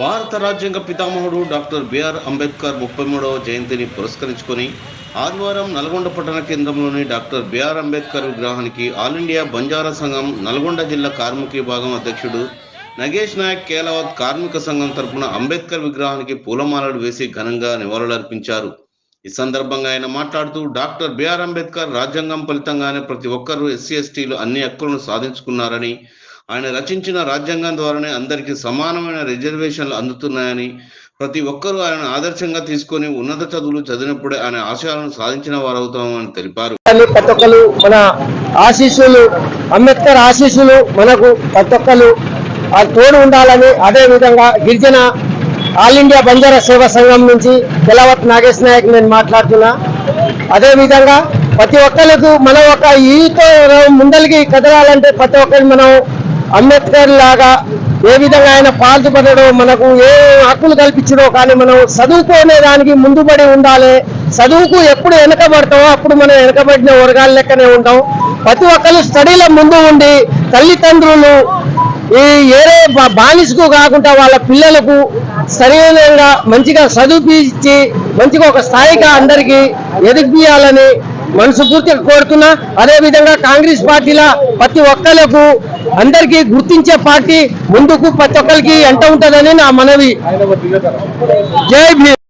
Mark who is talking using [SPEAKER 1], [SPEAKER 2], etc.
[SPEAKER 1] భారత రాజ్యాంగ పితామహుడు డాక్టర్ బిఆర్ అంబేద్కర్ ముప్పై మూడవ జయంతిని పురస్కరించుకొని ఆదివారం నల్గొండ పట్టణ కేంద్రంలోని డాక్టర్ బిఆర్ అంబేద్కర్ విగ్రహానికి ఆల్ ఇండియా బంజారా సంఘం నల్గొండ జిల్లా కార్మిక విభాగం అధ్యక్షుడు నగేష్ నాయక్ కేలవత్ కార్మిక సంఘం తరపున అంబేద్కర్ విగ్రహానికి పూలమాలలు వేసి ఘనంగా నివాళులర్పించారు. ఈ సందర్భంగా ఆయన మాట్లాడుతూ డాక్టర్ బిఆర్ అంబేద్కర్ రాజ్యాంగం ఫలితంగానే ప్రతి ఒక్కరూ ఎస్సీ ఎస్టీలు అన్ని హక్కులను సాధించుకున్నారని ఆయన రచించిన రాజ్యాంగం ద్వారానే అందరికీ సమానమైన రిజర్వేషన్లు అందుతున్నాయని ప్రతి ఒక్కరూ ఆయన ఆదర్శంగా తీసుకొని ఉన్నత చదువులు చదివినప్పుడే ఆయన ఆశయాలను సాధించిన వారవుతామని తెలిపారు.
[SPEAKER 2] కానీ ప్రతి ఒక్కరు మన ఆశీస్సులు అంబేద్కర్ ఆశీస్సులు మనకు ప్రతి ఒక్కరు ఆ తోడు ఉండాలని అదే విధంగా గిరిజన ఆల్ ఇండియా బంజారా సేవా సంఘం నుంచి తెలవత్ నాగేష్ నాయక్ నేను మాట్లాడుతున్నా. అదే విధంగా ప్రతి ఒక్కరికి మనం ఒక ఈతో ముందలికి కదలాలంటే ప్రతి ఒక్కరికి మనం అంబేద్కర్ లాగా ఏ విధంగా ఆయన పాల్పడడో మనకు ఏ హక్కులు కల్పించడో కానీ మనం చదువుకునే దానికి ముందుబడి ఉండాలి. చదువుకు ఎప్పుడు వెనకబడతామో అప్పుడు మనం వెనకబడిన వర్గాల లెక్కనే ఉంటాం. ప్రతి ఒక్కరు స్టడీల ముందు ఉండి తల్లిదండ్రులు ఈ ఏరే బా- బానిసకు కాకుండా వాళ్ళ పిల్లలకు సరైనంగా మంచిగా చదివించి మంచిగా ఒక స్థాయిగా అందరికీ ఎదిగియాలని మనస్ఫూర్తిగా కోరుతున్నా అదే విధంగా కాంగ్రెస్ పార్టీల ప్రతి ఒక్కరికి అందరికీ గుర్తించే పార్టీ ముందుకు ప్రతి ఒక్కరికి ఎంట ఉంటుందని నా మనవి. జై భీమ్.